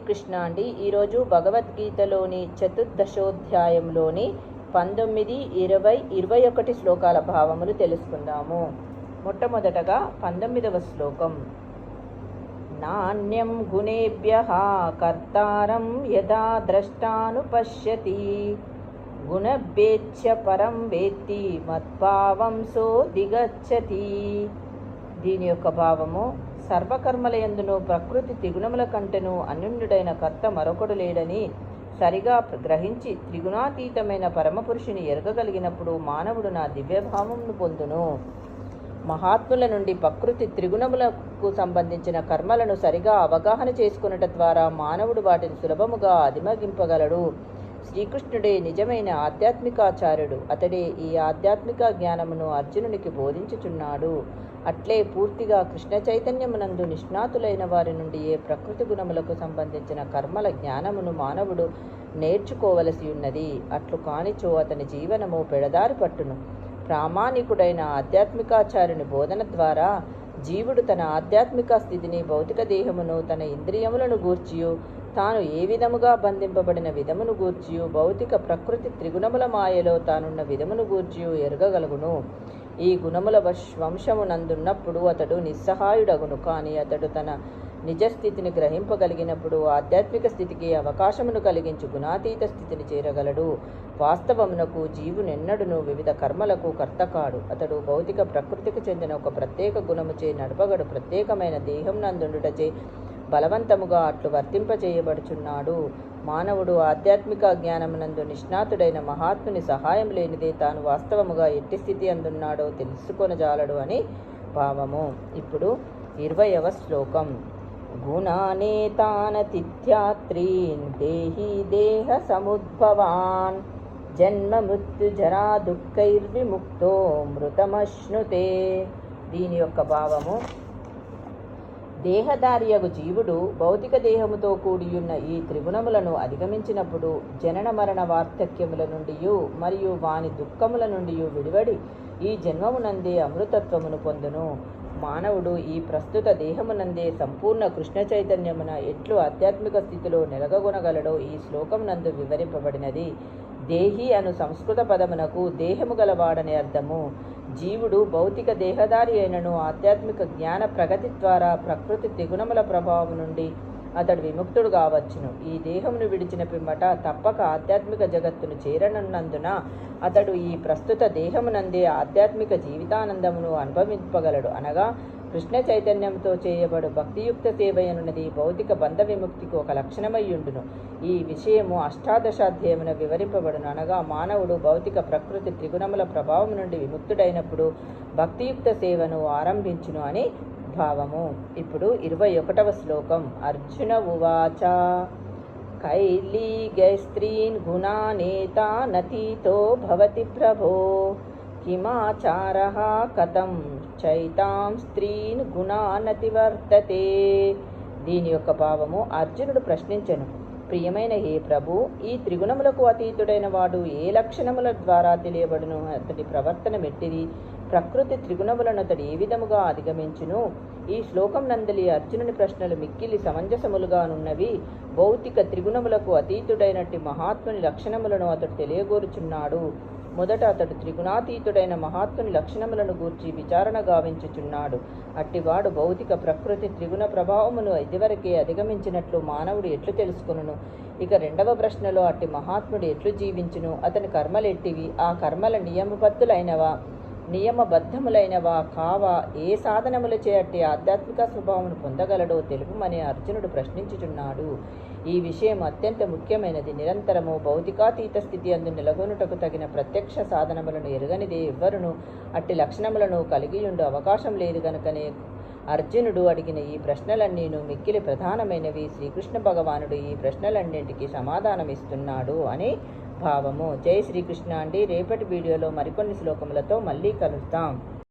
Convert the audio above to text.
శ్రీకృష్ణ అండి. ఈరోజు భగవద్గీతలోని చతుర్దశోధ్యాయంలోని పంతొమ్మిది ఇరవై ఇరవై ఒకటి శ్లోకాల భావములు తెలుసుకుందాము. మొట్టమొదటగా పంతొమ్మిదవ శ్లోకం. నాణ్యం గుణేభ్య కర్తారం యదా ద్రష్టానుపశ్యతి గుణభేచ్ఛ పరం వేత్తి మద్భావం సో దిగచ్చతి. దీని యొక్క భావము సర్వకర్మలయందును ప్రకృతి త్రిగుణముల కంటెను అన్యుడైన కర్త మరొకడు లేడని సరిగా గ్రహించి త్రిగుణాతీతమైన పరమపురుషుని ఎరగగలిగినప్పుడు మానవుడు నా దివ్యభావమును పొందును. మహాత్ముల నుండి ప్రకృతి త్రిగుణములకు సంబంధించిన కర్మలను సరిగా అవగాహన చేసుకున్నట ద్వారా మానవుడు వాటిని సులభముగా అధిమగింపగలడు. శ్రీకృష్ణుడే నిజమైన ఆధ్యాత్మికాచార్యుడు. అతడే ఈ ఆధ్యాత్మిక జ్ఞానమును అర్జునునికి బోధించుచున్నాడు. అట్లే పూర్తిగా కృష్ణ చైతన్యమునందు నిష్ణాతులైన వారి నుండి ఏ ప్రకృతి గుణములకు సంబంధించిన కర్మల జ్ఞానమును మానవుడు నేర్చుకోవలసి ఉన్నది. అట్లు కానిచో అతని జీవనము పెడదారి పట్టును. ప్రామాణికుడైన ఆధ్యాత్మికాచార్యుని బోధన ద్వారా జీవుడు తన ఆధ్యాత్మిక స్థితిని భౌతిక దేహమును తన ఇంద్రియములను గూర్చియు తాను ఏ విధముగా బంధింపబడిన విధమును గూర్చియు భౌతిక ప్రకృతి త్రిగుణముల మాయలో తానున్న విధమును గూర్చియు ఎరగగలుగును. ఈ గుణముల వంశము వంశమునందున్నప్పుడు అతడు నిస్సహాయుడగును. కానీ అతడు తన నిజస్థితిని గ్రహింపగలిగినప్పుడు ఆధ్యాత్మిక స్థితికి అవకాశమును కలిగించు గుణాతీత స్థితిని చేరగలడు. వాస్తవమునకు జీవునెన్నడును వివిధ కర్మలకు కర్తకాడు. అతడు భౌతిక ప్రకృతికి చెందిన ఒక ప్రత్యేక గుణముచే నడపగడు. ప్రత్యేకమైన దేహం నందుండుటచే బలవంతముగా అట్లు వర్తింపచేయబడుచున్నాడు మానవుడు ఆధ్యాత్మిక జ్ఞానమునందు నిష్ణాతుడైన మహాత్ముని సహాయం లేనిదే తాను వాస్తవముగా ఎట్టి స్థితి అందున్నాడో తెలుసుకొనజాలడు అని భావము ఇప్పుడు ఇరవయవ శ్లోకం. గుణానేతానతిథ్యాత్రీన్ దేహి దేహ సముద్భవాన్. జన్మ మృత్యు జరా దుఃఖైర్విముక్తో మృతమశ్నుతే. దీని యొక్క భావము దేహదారియగు జీవుడు భౌతిక దేహముతో కూడియున్న ఈ త్రిగుణములను అధిగమించినప్పుడు జనన మరణ వార్ధక్యముల నుండి మరియు వాని దుఃఖముల నుండి విడివడి ఈ జన్మమునందే అమృతత్వమును పొందును. మానవుడు ఈ ప్రస్తుత దేహమునందే సంపూర్ణ కృష్ణ చైతన్యమున ఎట్లు ఆధ్యాత్మిక స్థితిలో నెలగొనగలడో ఈ శ్లోకం నందు వివరింపబడినది. దేహి అను సంస్కృత పదమునకు దేహము గలవాడని అర్థము. జీవుడు భౌతిక దేహదారి అయినను ఆధ్యాత్మిక జ్ఞాన ప్రగతి ద్వారా ప్రకృతి దిగుణముల ప్రభావం నుండి అతడు విముక్తుడు కావచ్చును ఈ దేహమును విడిచిన పిమ్మట తప్పక ఆధ్యాత్మిక జగత్తును చేరనున్నందున అతడు ఈ ప్రస్తుత దేహమునందే ఆధ్యాత్మిక జీవితానందమును అనుభవింపగలడు. అనగా కృష్ణ చైతన్యంతో చేయబడు భక్తియుక్త సేవయనున్నది భౌతిక బంధ విముక్తికి ఒక లక్షణమయ్యుండును. ఈ విషయము అష్టాదశాధ్యాయమున వివరింపబడును. అనగా మానవుడు భౌతిక ప్రకృతి త్రిగుణముల ప్రభావం నుండి విముక్తుడైనప్పుడు భక్తియుక్త సేవను ఆరంభించును అని భావము ఇప్పుడు ఇరవై ఒకటవ శ్లోకం. అర్జున ఉవాచ కైలీగైస్త్రీన్ గుణానేతానతీతో భవతి ప్రభో కిమాచార కథం చైతాం స్త్రీన్ గుణానతివర్తతే. దీని యొక్క భావము అర్జునుడు ప్రశ్నించను. ప్రియమైన హే ప్రభు ఈ త్రిగుణములకు అతీతుడైన వాడు ఏ లక్షణముల ద్వారా తెలియబడును? అతడి ప్రవర్తన మెట్టిది ప్రకృతి త్రిగుణములను అతడు ఏ విధముగా అధిగమించును? ఈ శ్లోకం నందలి అర్జునుని ప్రశ్నలు మిక్కిలి సమంజసములుగానున్నవి. భౌతిక త్రిగుణములకు అతీతుడైనట్టి మహాత్ముని లక్షణములను అతడు తెలియగోరుచున్నాడు. మొదట అతడు త్రిగుణాతీతుడైన మహాత్ముని లక్షణములను గూర్చి విచారణ గావించుచున్నాడు. అట్టివాడు భౌతిక ప్రకృతి త్రిగుణ ప్రభావమును ఇదివరకే అధిగమించినట్లు మానవుడు ఎట్లు తెలుసుకొనును? ఇక రెండవ ప్రశ్నలో అట్టి మహాత్ముడు ఎట్లు జీవించును? అతని కర్మలెట్టివి ఆ కర్మల నియమబద్ధులైనవా నియమబద్ధములైనవా? కావా? ఏ సాధనములచే అట్టి ఆధ్యాత్మిక స్వభావమును పొందగలడో తెలుపుమని అర్జునుడు ప్రశ్నించుచున్నాడు. ఈ విషయం అత్యంత ముఖ్యమైనది. నిరంతరము భౌతికాతీత స్థితి అందు నిలగొనుటకు తగిన ప్రత్యక్ష సాధనములను ఎరుగనిదే ఎవ్వరును. అట్టి లక్షణములను కలిగియుండు అవకాశం లేదు గనుకనే అర్జునుడు అడిగిన ఈ ప్రశ్నలన్నీను మిక్కిలి ప్రధానమైనవి శ్రీకృష్ణ భగవానుడు ఈ ప్రశ్నలన్నింటికి సమాధానమిస్తున్నాడు అని భావము. జై శ్రీకృష్ణ అండి. రేపటి వీడియోలో మరికొన్ని శ్లోకములతో మళ్ళీ కలుద్దాం.